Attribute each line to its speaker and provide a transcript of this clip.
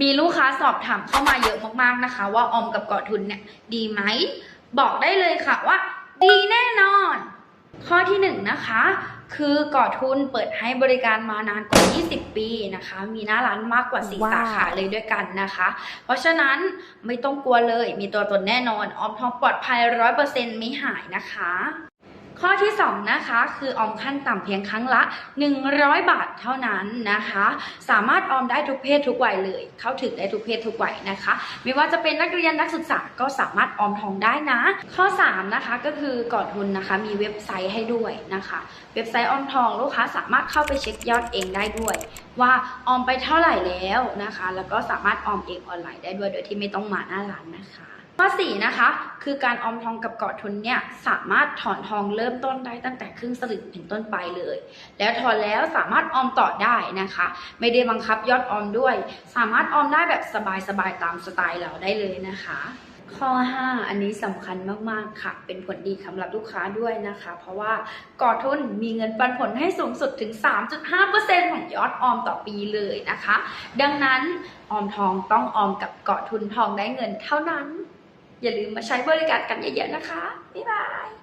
Speaker 1: มีลูกค้าสอบถามเข้ามาเยอะมากๆนะคะ ว่าออมกับกอทุนเนี่ยดีไหม บอกได้เลยค่ะว่า ดีแน่นอน ข้อที่หนึ่งนะคะ คือกอทุนเปิดให้บริการมานานกว่า 20 ปีนะคะ มีหน้าร้านมากกว่า4
Speaker 2: ว้าว
Speaker 1: สาขาเลยด้วยกันนะคะ เพราะฉะนั้นไม่ต้องกลัวเลย มีตัวตนแน่นอน ออมทองปลอดภัย 100%ไม่หายนะคะ ข้อที่2นะคะคือออมขั้นต่ำเพียงครั้งละ 100 บาทเท่านั้นนะคะ สามารถออมได้ทุกเพศทุกวัยเลย เข้าถึงได้ทุกเพศทุกวัยนะคะ ไม่ว่าจะเป็นนักเรียนนักศึกษาก็สามารถออมทองได้นะ ข้อ3นะคะก็คือก่อดทุนนะคะมีเว็บไซต์ให้ด้วยนะคะ เว็บไซต์ออมทองลูกค้าสามารถเข้าไปเช็คยอดเองได้ด้วย ว่าออมไปเท่าไหร่แล้วนะคะ แล้วก็สามารถออมเองออนไลน์ได้ด้วยโดยที่ไม่ต้องมาหน้าร้านนะคะ ข้อ4นะคะคือการออมทองกับเกอดทุนเนี่ยสามารถถอนทองเริ่มต้นได้ตั้งแต่ครึ่งสลึงเป็นต้นไปเลย แล้วถอนแล้วสามารถออมต่อได้นะคะ ไม่ได้บังคับยอดออมด้วย สามารถออมได้แบบสบายๆตามสไตล์เราได้เลยนะคะ ข้อ 5 อันนี้สำคัญมากๆค่ะ เป็นผลดีสำหรับลูกค้าด้วยนะคะ เพราะว่ากอทุนมีเงินปันผลให้สูงสุดถึง 3.5%ของยอดออมต่อปีเลยนะคะ ดังนั้นออมทองต้องออมกับกอทุนทองได้เงินเท่านั้น อย่าลืมมาใช้บริการกันเยอะๆนะคะ บ๊ายบาย